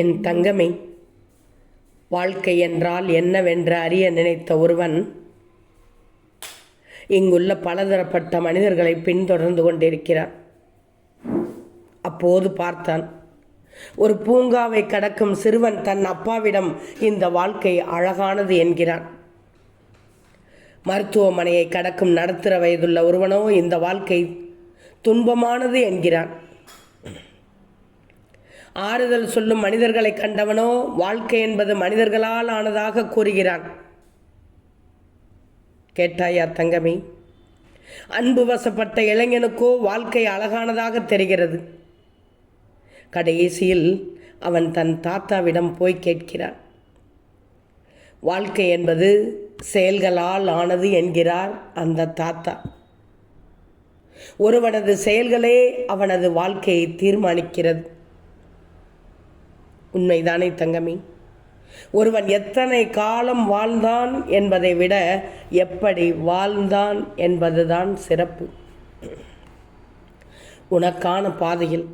என் தங்கமே வாழ்க்கை என்றால் என்னவென்று அறிய நினைத்த ஒருவன் இங்குள்ள பலதரப்பட்ட மனிதர்களை பின்தொடர்ந்து கொண்டிருக்கிறான். அப்போது பார்த்தான் ஒரு பூங்காவை கடக்கும் சிறுவன் தன் அப்பாவிடம் இந்த வாழ்க்கை அழகானது என்கிறான். மருத்துவமனையை கடக்கும் நடுத்தர வயதுள்ள ஒருவனோ இந்த வாழ்க்கை துன்பமானது என்கிறான். ஆறுதல் சொல்லும் மனிதர்களை கண்டவனோ? வாழ்க்கை என்பது மனிதர்களால் ஆனதாக கூறுகிறான். கேட்டாயா தங்கமே அன்பு வசப்பட்ட இளைஞனுக்கோ வாழ்க்கை அழகானதாக தெரிகிறது. கடைசியில் அவன் தன் தாத்தாவிடம் போய் கேட்கிறான். வாழ்க்கை என்பது செயல்களால் ஆனது என்கிறார் அந்த தாத்தா. ஒருவனது செயல்களே அவனது வாழ்க்கையை தீர்மானிக்கிறது. உண்மைதானே தங்கமி. ஒருவன் எத்தனை காலம் வாழ்ந்தான் என்பதை விட எப்படி வாழ்ந்தான் என்பதுதான் சிறப்பு. உனக்கான பாதையில்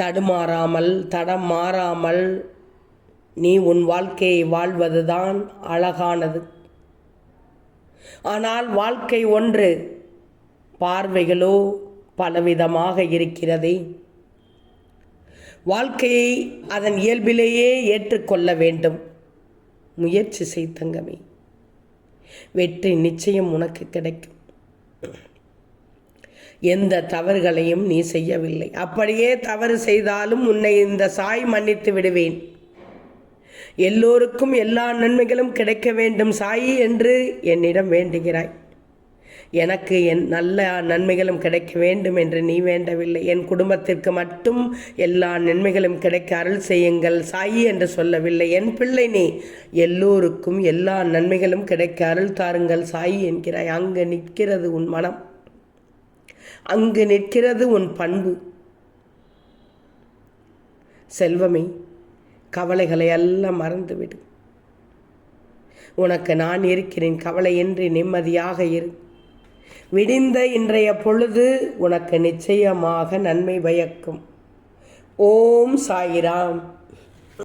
தடுமாறாமல் தடம் மாறாமல் நீ உன் வாழ்க்கையை வாழ்வதுதான் அழகானது. ஆனால் வாழ்க்கை ஒன்று பார்வைகளோ பலவிதமாக இருக்கிறதே. வாழ்க்கையை அதன் இயல்பிலேயே ஏற்றுக்கொள்ள வேண்டும். முயற்சி செய் தங்கமே. வெற்றி நிச்சயம் உனக்கு கிடைக்கும். எந்த தவறுகளையும் நீ செய்யவில்லை. அப்படியே தவறு செய்தாலும் உன்னை இந்த சாய் மன்னித்து விடுவேன். எல்லோருக்கும் எல்லா நன்மைகளும் கிடைக்க வேண்டும் சாயி என்று என்னிடம் வேண்டுகிறாய். எனக்கு என் நல்ல நன்மைகளும் கிடைக்க வேண்டும் என்று நீ வேண்டவில்லை. என் குடும்பத்திற்கு மட்டும் எல்லா நன்மைகளும் கிடைக்க அருள் செய்யுங்கள். சாயி என்று சொல்லவில்லை. என் பிள்ளை நீ எல்லோருக்கும் எல்லா நன்மைகளும் கிடைக்க அருள் தாருங்கள். சாயி என்கிறாய். அங்கு நிற்கிறது உன் மனம். அங்கு நிற்கிறது உன் பண்பு. செல்வமே கவலைகளை எல்லாம் மறந்துவிடு. உனக்கு நான் இருக்கிறேன். கவலையின்றி நிம்மதியாக இரு. விடிந்த இன்றைய பொழுது உனக்கு நிச்சயமாக நன்மை பயக்கும் ஓம் சாயிராம்.